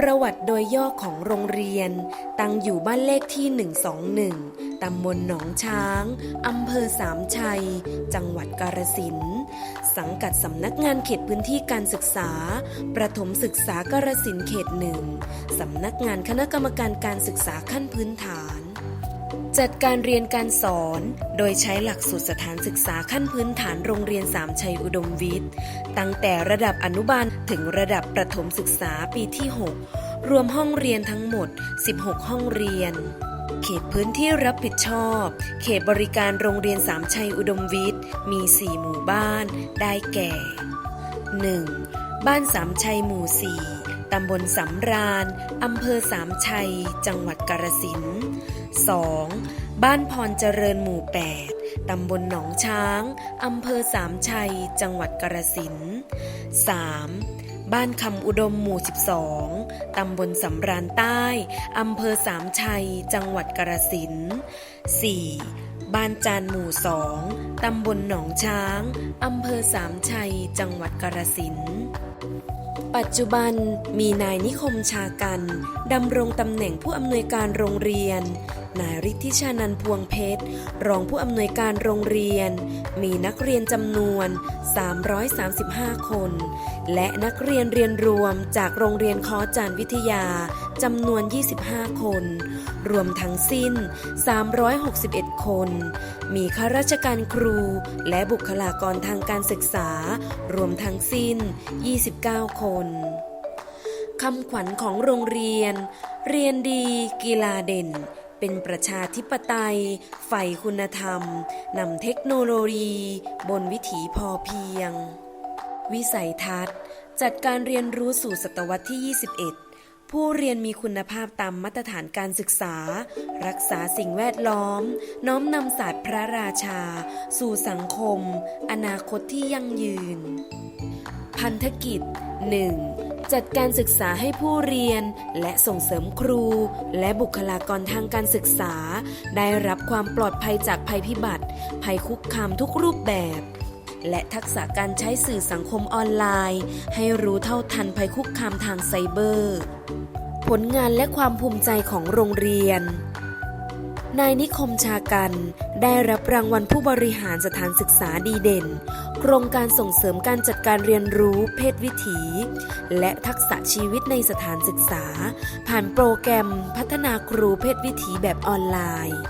ประวัติโดยย่อของโรงเรียน ตั้งอยู่บ้านเลขที่ 121 ตำบลหนองช้าง อำเภอสามชัย จังหวัดกาฬสินธุ์สังกัดสำนักงานเขตพื้นที่การศึกษา ประถมศึกษากาฬสินธุ์เขตหนึ่งสำนักงานคณะกรรมการการศึกษาขั้นพื้นฐาน จัดการเรียนการสอน โดยใช้หลักสูตรสถานศึกษาขั้นพื้นฐานโรงเรียนสามชัยอุดมวิทย์ ตั้งแต่ระดับอนุบาลถึงระดับประถมศึกษาปีที่ 6 รวมห้องเรียนทั้งหมด 16 ห้องเรียน เขตพื้นที่รับผิดชอบ เขตบริการโรงเรียนสามชัยอุดมวิทย์ มี 4 หมู่บ้าน ได้แก่ 1. บ้านสามชัยหมู่ 4 ตำบลสำราญ อำเภอสามชัย จังหวัดกาฬสินธุ์ 2. บ้านพรเจริญหมู่ 8 ตำบลหนองช้าง อำเภอสามชัย จังหวัดกาฬสินธุ์ 3. บ้านคำอุดมหมู่ 12 ตำบลสำราญใต้ อำเภอสามชัย จังหวัดกาฬสินธุ์ 4. บ้านจานหมู่2ตำบลหนองช้าง อำเภอสามชัย จังหวัดกาฬสินธุ์ ปัจจุบันมีนายนิคมชากันดำรงตำแหน่งผู้อำนวยการโรงเรียน นายฤทธิชานันพวงเพชร รองผู้อำนวยการโรงเรียน มีนักเรียนจำนวน 335 คน และนักเรียนเรียนรวมจากโรงเรียนคอจานวิทยา จำนวน 25 คน รวมทั้งสิ้น 361 คน มีข้าราชการครูและบุคลากรทางการศึกษา รวมทั้งสิ้น 29 คนคำขวัญของโรงเรียน เรียนดี กีฬาเด่น เป็นประชาธิปไตยใฝ่คุณธรรม นำเทคโนโลยี บนวิถีพอเพียง วิสัยทัศน์ จัดการเรียนรู้สู่ศตวรรษที่ 21 ผู้เรียนมีคุณภาพตามมาตรฐานการศึกษา รักษาสิ่งแวดล้อม น้อมนำศาสตร์พระราชา สู่สังคม อนาคตที่ยั่งยืน พันธกิจ 1. จัดการศึกษาให้ผู้เรียน และส่งเสริมครู และบุคลากรทางการศึกษา ได้รับความปลอดภัยจากภัยพิบัติ ภัยคุกคามทุกรูปแบบ และทักษะการใช้สื่อสังคมออนไลน์ ให้รู้เท่าทันภัยคุกคามทางไซเบอร์ ผลงานและความภูมิใจของโรงเรียน นายนิคมชากันได้รับรางวัลผู้บริหารสถานศึกษาดีเด่น โครงการส่งเสริมการจัดการเรียนรู้เพศวิถี และทักษะชีวิตในสถานศึกษา ผ่านโปรแกรมพัฒนาครูเพศวิถีแบบออนไลน์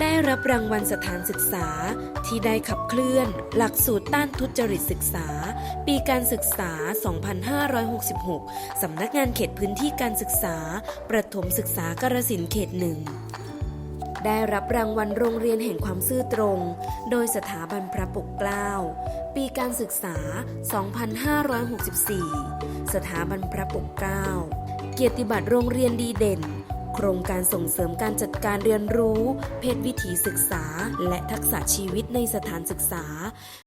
ได้รับรางวัลสถานศึกษาที่ได้ขับเคลื่อน หลักสูตรต้านทุจริตศึกษา ปีการศึกษา 2566 สำนักงานเขตพื้นที่การศึกษา ประถมศึกษากรสินเขตหนึ่งได้รับรางวัลโรงเรียนแห่งความซื่อตรง โดยสถาบันพระปกเกล้า ปีการศึกษา 2564 สถาบันพระปกเกล้า เกียรติบัตรโรงเรียนดีเด่น โครงการส่งเสริมการจัดการเรียนรู้ เพศวิถีศึกษา และทักษะชีวิตในสถานศึกษา